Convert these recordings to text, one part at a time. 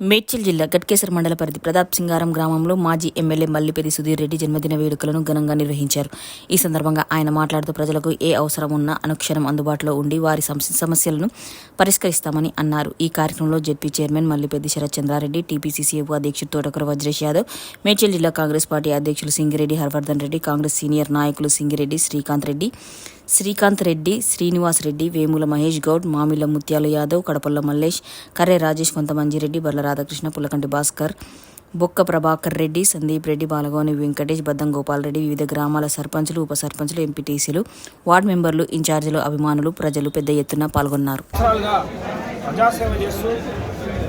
మేడ్చల్ జిల్లా గట్కేసర్ మండల పరిధి ప్రతాప్ సింగారం గ్రామంలో మాజీ ఎమ్మెల్యే మల్లిపెద్ది సుధీర్ రెడ్డి జన్మదిన వేడుకలను ఘనంగా నిర్వహించారు. ఈ సందర్భంగా ఆయన మాట్లాడుతూ ప్రజలకు ఏ అవసరం ఉన్నా అనుక్షణం అందుబాటులో ఉండి వారి సమస్యలను పరిష్కరిస్తామని అన్నారు. ఈ కార్యక్రమంలో ZP chairman Mallipedi Sharath Chandrareddy TPCC అధ్యక్షుడు తోటకర వజ్రేష్ యాదవ్ మేడ్చల్ జిల్లా కాంగ్రెస్ పార్టీ అధ్యక్షులు సింగిరెడ్డి హర్వర్ధన్ రెడ్డి కాంగ్రెస్ సీనియర్ నాయకులు సింగిరెడ్డి శ్రీకాంత్ రెడ్డి శ్రీకాంత్ రెడ్డి శ్రీనివాస్ రెడ్డి వేముల మహేష్ గౌడ్ మామిల ముత్యాల యాదవ్ కడపల్ల మల్లేష్ కర్రే రాజేష్ కొంతమంజిరెడ్డి బర్ల రాధాకృష్ణ పుల్లకంటి భాస్కర్ బొక్క ప్రభాకర్ రెడ్డి సందీప్ రెడ్డి బాలగోని వెంకటేష్ బద్దం గోపాల్ రెడ్డి వివిధ గ్రామాల సర్పంచులు ఉప సర్పంచులు ఎంపీటీసీలు వార్డు మెంబర్లు ఇన్ఛార్జీలు అభిమానులు ప్రజలు పెద్ద ఎత్తున పాల్గొన్నారు.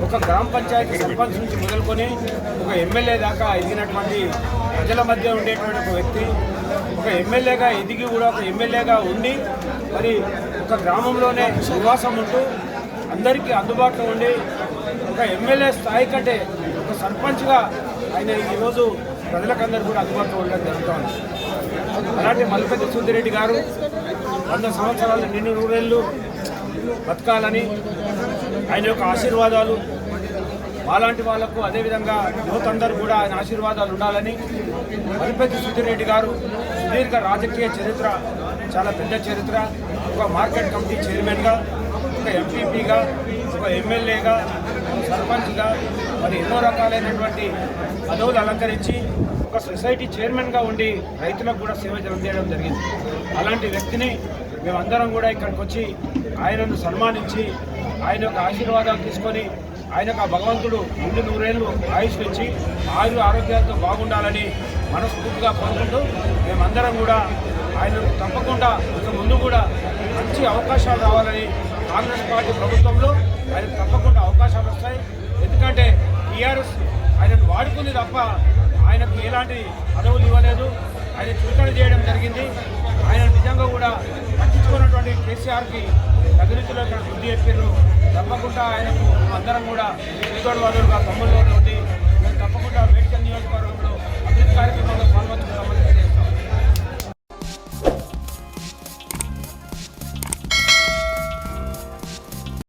ఒక గ్రామ పంచాయతీ సర్పంచ్ నుంచి మొదలుకొని ఒక ఎమ్మెల్యే దాకా ఎదిగినటువంటి ప్రజల మధ్య ఉండేటువంటి ఒక వ్యక్తి ఒక ఎమ్మెల్యేగా ఎదిగి కూడా ఒక ఎమ్మెల్యేగా ఉండి మరి ఒక గ్రామంలోనే నివాసం ఉంటూ అందరికీ అందుబాటులో ఉండి ఒక ఎమ్మెల్యే స్థాయి కంటే ఒక సర్పంచ్గా ఆయన ఈరోజు ప్రజలకందరూ కూడా అందుబాటులో ఉండడం జరుగుతుంది. అలాంటి మల్లిపెద్ది సుందిరెడ్డి గారు వంద సంవత్సరాలు నిన్ను నూరేళ్ళు బతకాలని ఆయన యొక్క ఆశీర్వాదాలు అలాంటి వాళ్ళకు అదేవిధంగా యువత అందరూ కూడా ఆయన ఆశీర్వాదాలు ఉండాలని మరిపెద్ది సుద్దిరెడ్డి గారు సుదీర్ఘ రాజకీయ చరిత్ర చాలా పెద్ద చరిత్ర ఒక మార్కెట్ కమిటీ చైర్మన్గా ఒక ఎంపీపీగా ఒక ఎమ్మెల్యేగా సర్పంచ్గా మరి ఎన్నో రకాలైనటువంటి పదవులు అలంకరించి ఒక సొసైటీ చైర్మన్గా ఉండి రైతులకు కూడా సేవ చేయడం జరిగింది. అలాంటి వ్యక్తిని మేమందరం కూడా ఇక్కడికి వచ్చి ఆయనను సన్మానించి ఆయన యొక్క ఆశీర్వాదాలు తీసుకొని ఆయనకు ఆ భగవంతుడు ముందు నూరేళ్ళు ఆయుష్ ఇచ్చి ఆయుర ఆరోగ్యాలతో బాగుండాలని మనస్ఫూర్తిగా కోరుకుంటూ మేమందరం కూడా ఆయనను తప్పకుండా ఇక ముందు కూడా మంచి అవకాశాలు రావాలని కాంగ్రెస్ పార్టీ ప్రభుత్వంలో ఆయనకు తప్పకుండా అవకాశాలు వస్తాయి. ఎందుకంటే టీఆర్ఎస్ ఆయనను వాడుకుంది తప్ప ఆయనకు ఎలాంటి పదవులు ఇవ్వలేదు. ఆయన చుట్టడి చేయడం జరిగింది. ఆయన నిజంగా కూడా పట్టించుకున్నటువంటి కేసీఆర్కి తగినట్టులో ఇక్కడ బుద్ధి చెప్పారు తప్పకుండా ఆయనకు అందరం కూడా ఎదురు వాదులుగా తమ్ముళ్ళు ఉండి మేము తప్పకుండా